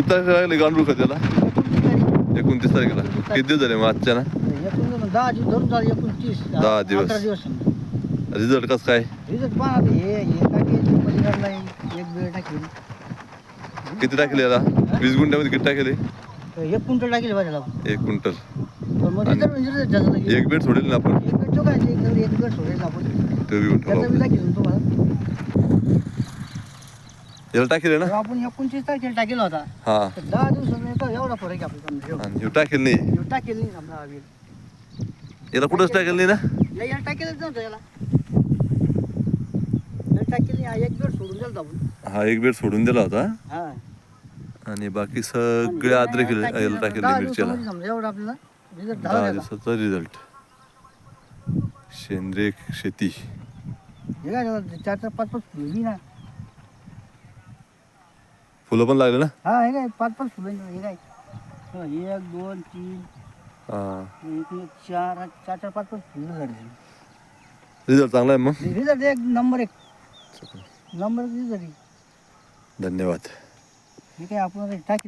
तारखेला लागले गांडूळ खताला एकोणतीस तारखेला. किती दिवस झाले मग आजच्या ना? दहा दिवस धरून चालू एकोणतीस दहा दिवस. अकरा दिवस. रिझल्ट कसं काय? रिझल्ट पहा आता हे हे टाकेल पलीकडला एक टाकेल. किती टाकले याला? वीस गुंठ्यामध्ये किती टाकले? एक क्विंटल टाकेल भाज्याला एक क्विंटल. पण मग रिझल्ट एक बेड सोडेल ना आपण? एक काय एक वेळ एक वेळ सोडेल आपण. त्याचा टाकेल तुम्हाला? याला टाकेल आहे ना? आपण एकोणतीस तारखेला टाकेल होता. हा. तर दहा दिवसांनी एवढा फरक आहे आपला समजा एवढा. आणि ह्यो टाकेल नाही. ह्यो टाकेल नाही समजा याला कुठंच टाकेल नाही ना? नाही याला टाकेलच नव्हतं याला. याला टाकेल नाही हा एक वेळ सोडून द्याल आपण. हा एक बेड सोडून दिला होता. हा. आणि बाकी सगळे आद्रक याला टाकेल दहा मिरच्याला दिवसामध्ये समजा एवढा आपल्याला रिझल्ट दहा झाला. दिवसाचा रिझल्ट सेंद्रिय शेती. हे काय झालं, चार चार पाच पाच फुलं ना. फुलं पण लागले ना? हा हे काय पाच पाच फुलं हे काय? हो, एक दोन तीन हा. एक एक चार चार चार पाच पाच फुलं झाली. रिझल्ट चांगला आहे मग? रिझल्ट एक नंबर एक. नंबर एक रिझल्ट धन्यवाद. हे काय आपण टाक